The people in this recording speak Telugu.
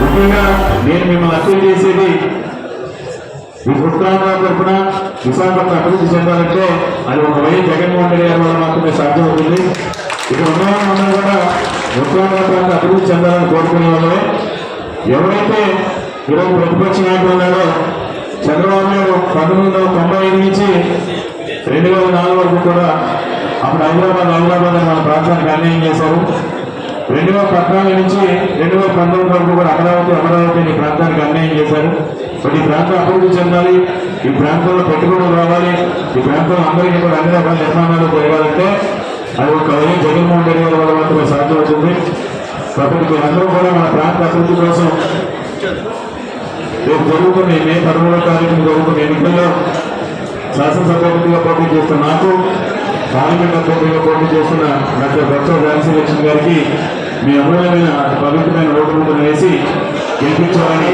ముఖ్యంగా నేను మిమ్మల్ని అప్పీల్ చేసేది ఈ పుస్తకాల తరఫున విశాఖపట్నం అభివృద్ధి చెందాలంటే అది ఒక వై జగన్మోహన్ రెడ్డి గారి వల్ల మాత్రమే సాధ్యమవుతుంది. ఉత్తరాంధ్ర అభివృద్ధి చెందాలని కోరుకునే వాళ్ళమే. ఎవరైతే ఈరోజు ప్రతిపక్ష నాయకులు ఉన్నారో చంద్రబాబు నాయుడు పంతొమ్మిది వందల తొంభై ఐదు నుంచి రెండు వేల నాలుగు వరకు కూడా అప్పుడు హైదరాబాద్ హైదరాబాద్ అని మన ప్రాంతానికి అన్యాయం చేశారు. రెండు వేల పద్నాలుగు నుంచి రెండు వేల పంతొమ్మిది వరకు కూడా అమరావతి అమరావతి ఈ ప్రాంతానికి అన్యాయం చేశారు. బట్ ఈ ప్రాంతం అభివృద్ధి చెందాలి ఈ ప్రాంతంలో పెట్టుబడులు రావాలి ఈ ప్రాంతంలో అందరికీ కూడా అన్ని రకాల నిర్మాణాలు జరగాలంటే అది ఒక వై జగన్మోహన్ రెడ్డి గారి వల్ల మాత్రమే సాధ్యమవుతుంది. కాబట్టి అందరూ కూడా మన ప్రాంత అభివృద్ధి కోసం రేపు జరుగుతున్న ఈ మే పదమూడో తారీఖున జరుగుతున్న ఎన్నికల్లో శాసనసభ్యుడిగా పోటీ చేస్తున్న నాకు పార్లమెంట్ అభ్యర్థిగా పోటీ చేస్తున్న డాక్టర్ బొత్స ఝాన్సీ లక్ష్మి గారికి మీ అమూల్యమైన పవిత్రమైన ఓటు వేసి గెలిపించాలని